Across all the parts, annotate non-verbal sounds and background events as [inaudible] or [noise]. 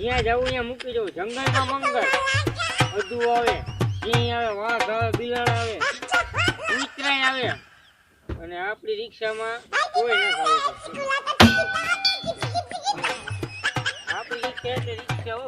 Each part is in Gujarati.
જ્યાં જવું ત્યાં મૂકી જવું જંગલમાં મંગળ. બધું આવે. સિંહ આવે, વાઘ આવે, બિલાડ આવે. કૂતરાય આવે. અને આપણી રિક્ષામાં કોઈ ના ખાવું આપણી રિક્ષા એટલે રિક્ષા હો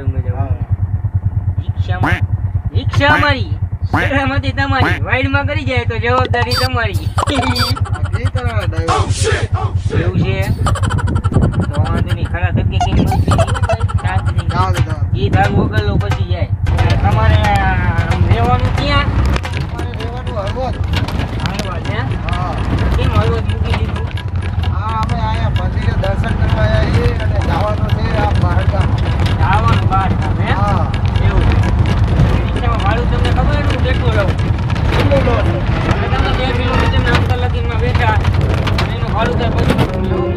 ડુંગર જવું રિક્ષામાં. રિક્ષા અમારી શેરામાંથી તમારી કરી જાય તો જવાબદારી તમારી? એવું છે? તો વાંધો નહીં ખરા શાંતિ. એ પછી જાય તમારે રહેવાનું ક્યાં તમારે રહેવાનું હળવદ હા કેમ હળવદ મૂકી દીધું આ અમે અહીંયા મંદિરે દર્શન કરવા આવ્યા છીએ અને જવાનું છે આ બહારગામ બાર હે? હા. એવું રિક્ષામાં ભાડું તમને ખબર હું કેટલું લઉં કેટલું લો છો? અને તમે બે કિલોમીટરના અંતર લગીનમાં બેઠા એનું ભાડું થાય પછી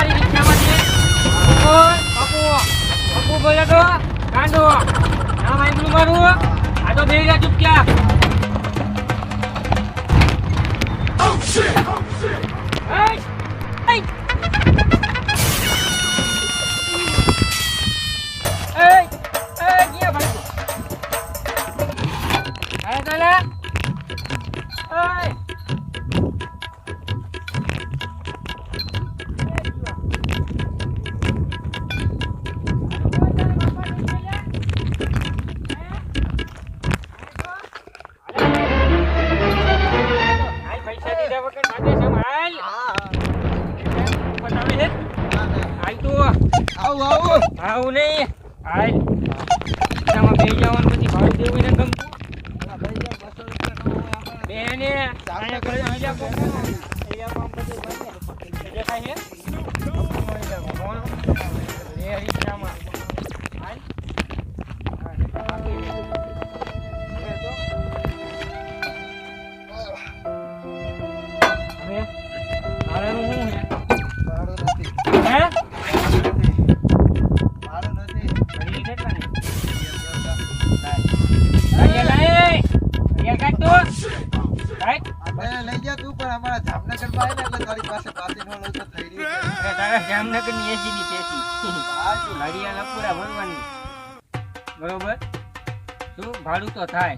ઘર જો મારી રિક્ષામાંથી અપુ બોલે તો કાંડો નામ આટલું મારું આ તો બેહી રહ્યા ચૂપચાપ. એય! એય! હાલ રિક્ષામાં બેસી જવાનું પછી ભાડું દેવું ને ગમતું. બેને અહીંયા કરી કોણ અહીંયા કોણ બધું બંને. દેખાય છે કોણ બે તારા જામનગરની એસી ની પેસી હા, ઘડિયાળ પૂરા ભરવાની. બરોબર? શું? ભાડું તો થાય.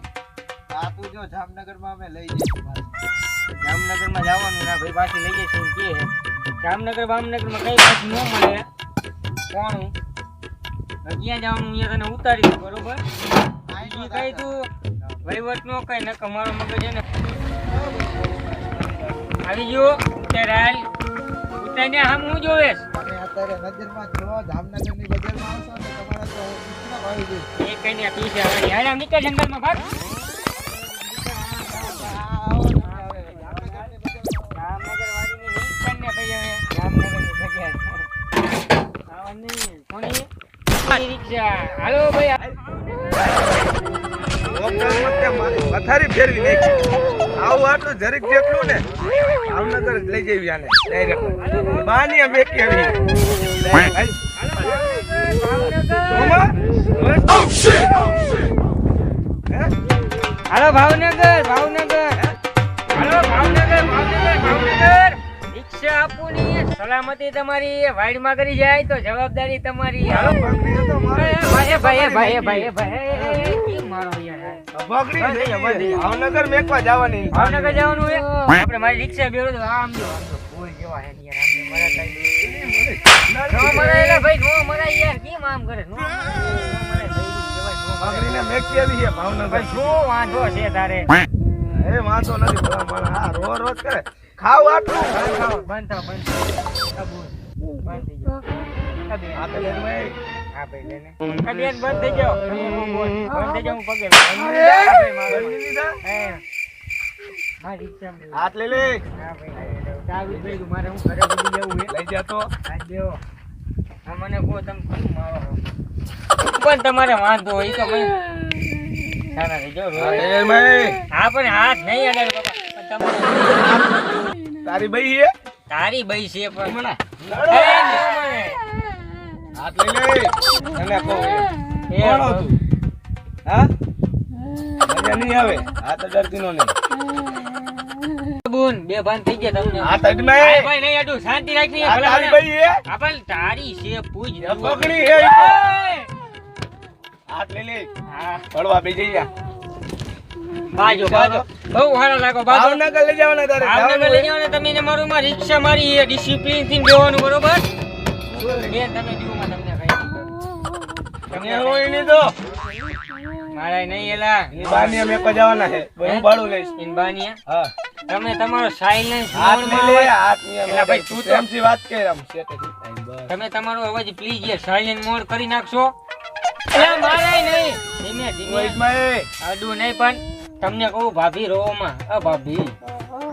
આપું જો જામનગરમાં અમે લઈ જઈશું જામનગર જામનગરમાં જવાનું ના ભાઈ પાછી લઈ જઈશું કે જામનગર બામનગરમાં કઈ પાછી ન મળે. કોણ? ક્યાં જવાનું? અહીંયા તને ઉતારી દઉં બરોબર કઈ તું? વહીવટ નો કઈ નકર મારો મગજ એને આવી ગયો. ત્યારે હાલ ઉતારીને આમ હું જોવેશ અત્યારે નજરમાં છો જામનગરની બજારમાં આવશો ને તમારા તો ઉતરા ભાઈ છે એ કઈ ને પીછે આવવાની યાર આમ નીકળ જંગલમાં ભાગ. હવે હવે હાલો ભાઈ પથારી ફેરવી નાખી. આવું આટલું જરીક જેટલું ને ભાવનગર લઈ જઈ આને ડાયરેક્ટ બાની અમે કેવી ભાવનગર હાલો ભાવનગર ભાવનગર. સલામતી તમારી વાઈડમાં કરી જાય તો જવાબદારી તમારી મારે. ભાઈ ભાઈ ભાઈ ભાઈ ભાઈ મારો. ભાવનગર મેકવા જવાની. ભાવનગર જવાનું છે આપણે મારી રિક્ષા બેરો તો આમ જો ફૂલ જેવા હે યાર આમ મરા થાય નો. મરાય એલા ભાઈ નો મરાય યાર કેમ આમ કરે? નો મરાય, નો મરાય ભાઈ કહેવાય, નો મરાય. પકડીને મેકી આવી છે ભાવનગર. ભાઈ શું વાંધો છે તારે? એ વાંધો નથી. હા રોજ રોજ કરે. ખાવ આટલું બંધ થાવ, બંધ થાવ, બંધ થાવ. બંધ થઈ જાઓ. આ બેન. આ બેન હા ભાઈ ને. આ બેન બંધ થઈ. બંધ ગયો હું પગે ભાઈ. બંધ લીધા? હે. હા. હાથ લે હા ભાઈ. ચાવી જ મારે હું ઘરે ભૂલી જવું હે. લઈ જા તો આ. આ મને કહો તમે મારો પણ તમારે વાંધો હોય તો મને સારા થઈ જાઓ, હા, ભાઈ પણ હાથ નહીં અડાડો તારી બઈ છે? તારી બઈ છે પણ. મને. હાથ લઈ લે. તને કહું એ. કોણ હતું? હા? મજા નહીં આવે. હાથ અડાડતી નો નહીં. બુન બે ભાન થઈ ગયા તમને. હાથ ભાઈ નહીં અડું શાંતિ રાખ નહીં તારી. ભાઈ છે? તારી છે પૂજ પકડી હાથ લઈ લે. હા. પડવા બેસી જા બાજો બાજો. બહુ સારા લાગો બાજો. ભાવનગર લઈ જવાના તારે ભાવનગર લઈ જવાના તમે ને મારું માં રિક્ષા મારી એ ડિસિપ્લિનથી બેવાનું બરોબર? બેન તમે દીવો તમને કઈ તમને હોય નહીં તો. મારા નહીં એલા. ઈ બાની અમે છે. હું? ભાડું લઈશ. ઇનબાનિયા હા. તમે તમારો સાયલેન્સ હાથ લે હાથની એલા ભાઈ, તું તો- પ્રેમથી વાત કર આમ તમે તમારો અવાજ પ્લીઝ યાર સાયલેન્ટ મોડ કરી નાખશો. એલા નહીં. ધીમે ધીમે. આડું નહીં પણ તમને કહું ભાભી રોમા અ ભાભી.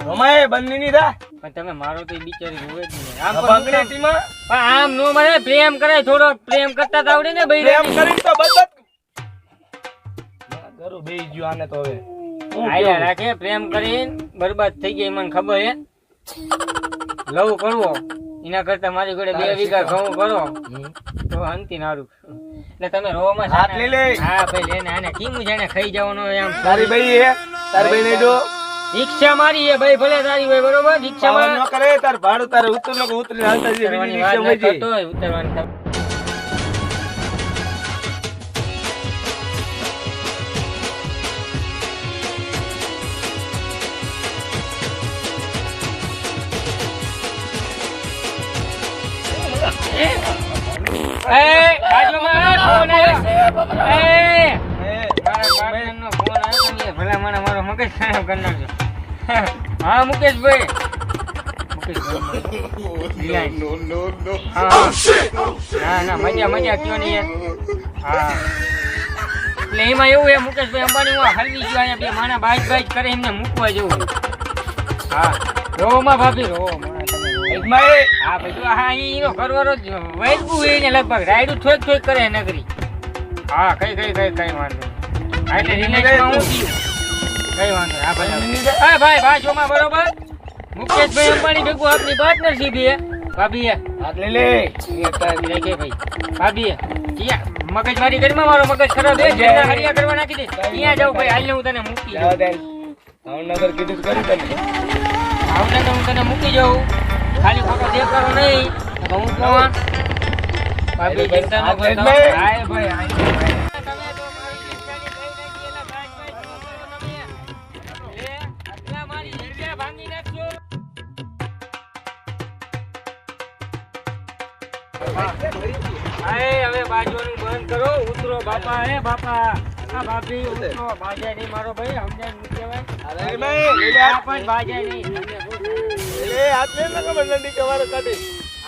રોમાય બંને ની થા પણ તમે મારો તો બિચારી રોવે જ નહીં. આમ પણ બંગડી પણ આમ નો મને પ્રેમ કરે થોડો પ્રેમ કરતા તો આવડે ને ભાઈ પ્રેમ કરી તો બસ ઘરું બેઈ ગયો આને તો હવે. આયા રાખે પ્રેમ કરીને બરબાદ થઈ ગઈ મને ખબર હે. લવ કરવો. એના કરતા મારી જોડે બે વીઘા ઘઉં કરો. તો અંતિ નારું એટલે તમે રોવામાં હાથ લઈ લે. હા ભાઈ લેને આને કીમું જાણે ખાઈ જવાનો એમ તારી ભાઈ હે? તારી ભાઈ ને દો રિક્ષા મારી હે ભાઈ ભલે તારી હોય બરોબર? રિક્ષા રિક્ષામાં ન કરે તાર ભાડું તારે ઉતર ઉતરી હાલતા જે બીજી રિક્ષા ન ઉતરવાની હા મુકેશભાઈ ના મજા મજા કયો નહીં હા. એટલે એમાં એવું છે મુકેશભાઈ અંબાણી હું ગયો અહીંયા બે માણા બાઈક બાઈક કરે એમને મૂકવા જેવું હા. રોમાં ભાભી રો તમે રો. એકમાં હા હા એનો ઘરવાળો જ વૈદકું એને લગભગ રાયડું થોઈક થોઈક કરે નગરી. હા કઈ કઈ કઈ કઈ વાંધો. હા, એટલે રિલેક્સમાં હું થયું? કઈ વાંધો નહીં. હા ભાઈ હા ભાઈ બાજુમાં બરોબર? મુકેશભાઈ અંબાણી ભેગું આપણી પાર્ટનરશીપ છે ભાભી હાથ લઈ લે. એ કે ભાઈ. ભાભી મગજમારી કરી મારો મગજ ખરાબ છે જેના હરિયા કરવા નાખી દે. અહીંયા જાઉં ભાઈ હાલ હું તને મૂકી જાઉં ભાવનગર કીધું તો તને ભાવનગર હું તને મૂકી જાઉં ખાલી ખોટો દેખાડો નહીં. તો હું કોણ ભાઈ ચિંતા ન કરતા ભાઈ. હાય ભાઈ. હાય હવે બાજુ બંધ કરો. ઉતરો બાપા હે બાપા. આ ભાભી નહીં મારો ભાઈ સમજાય નહીં કહેવાય? અરે ભાઈ આ હાથ. પણ બાજાય નહીં. તમને બહુ લે હાથ ખબર નંદી કવારે કાઢી.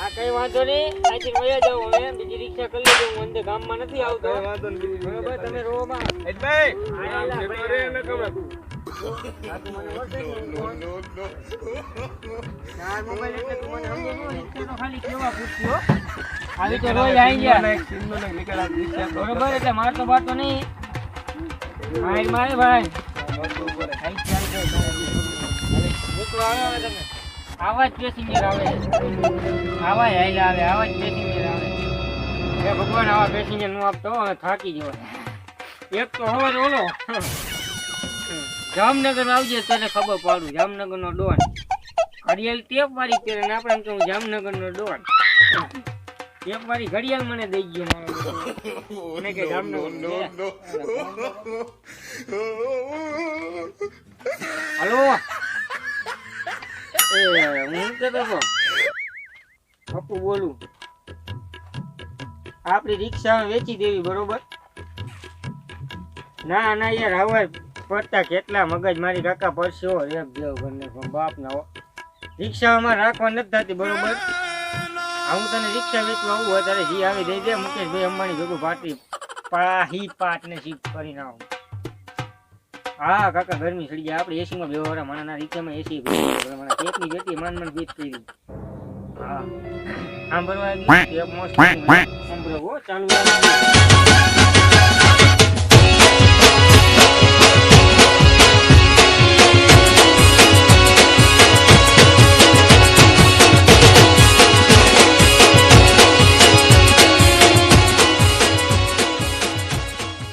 આ કઈ વાંધો નહીં અહીંથી વયા જાઉં હવે બીજી રિક્ષા કરી લેજો હું અંદર ગામમાં નથી આવતો. વાંધો નહીં બરોબર તમે રોમાં એ ભાઈ હા, રે એને ખબર આ તું મને ઓળખે જ નહીં, કોણ? ના, મોબાઈલ એટલે તું મને સમજો નહીં, રિક્ષાનો ખાલી કેવા આવી તો રોજ આવી ગયા. બરોબર એટલે મારતો બારતો નહીં. માર મારે ભાઈ. હે. આવે જ પેસેન્જર આવે. આવા હાઈલા આવે આવા જ પેસેન્જર આવે. હે ભગવાન, આવા પેસેન્જરનું આપતો થાકી ગયો એક તો હવે ઓલો. જામનગર આવજે તને ખબર પાડું જામનગર નો ડોન. ઘડિયાળ ટેપ વાળી પહેરે આપણે એમ કહું જામનગર નો ડોન. ટેપ મારી ઘડિયાળ મને દઈ ગયો મારો [laughs] મને કે હલો? એ હું કેતો હતો? પપ્પુ બોલું. આપણી રિક્ષા વેચી દેવી બરોબર? ના ના યાર હવે પડતા કેટલા મગજ મારી કાકા પરસ્યો એક જેવો ઘરને બાપ ના રિક્ષામાં રાખવા નથી થતી બરોબર? હું તને રિક્ષા વેચવા આવું હોય ત્યારે જી આવી દઈ દે મુકેશભાઈ અંબાણી ભેગું પાટી પાહી પાટ ને પાર્ટનરશીપ કરીને ના હા કાકા ગરમી સડી ગયા આપણે એસીમાં બે વાળા માણસના રિક્ષામાં એસી મને કેકની બેટી માન મન બીત કરી. હા. સાંભળવા ચાલુ.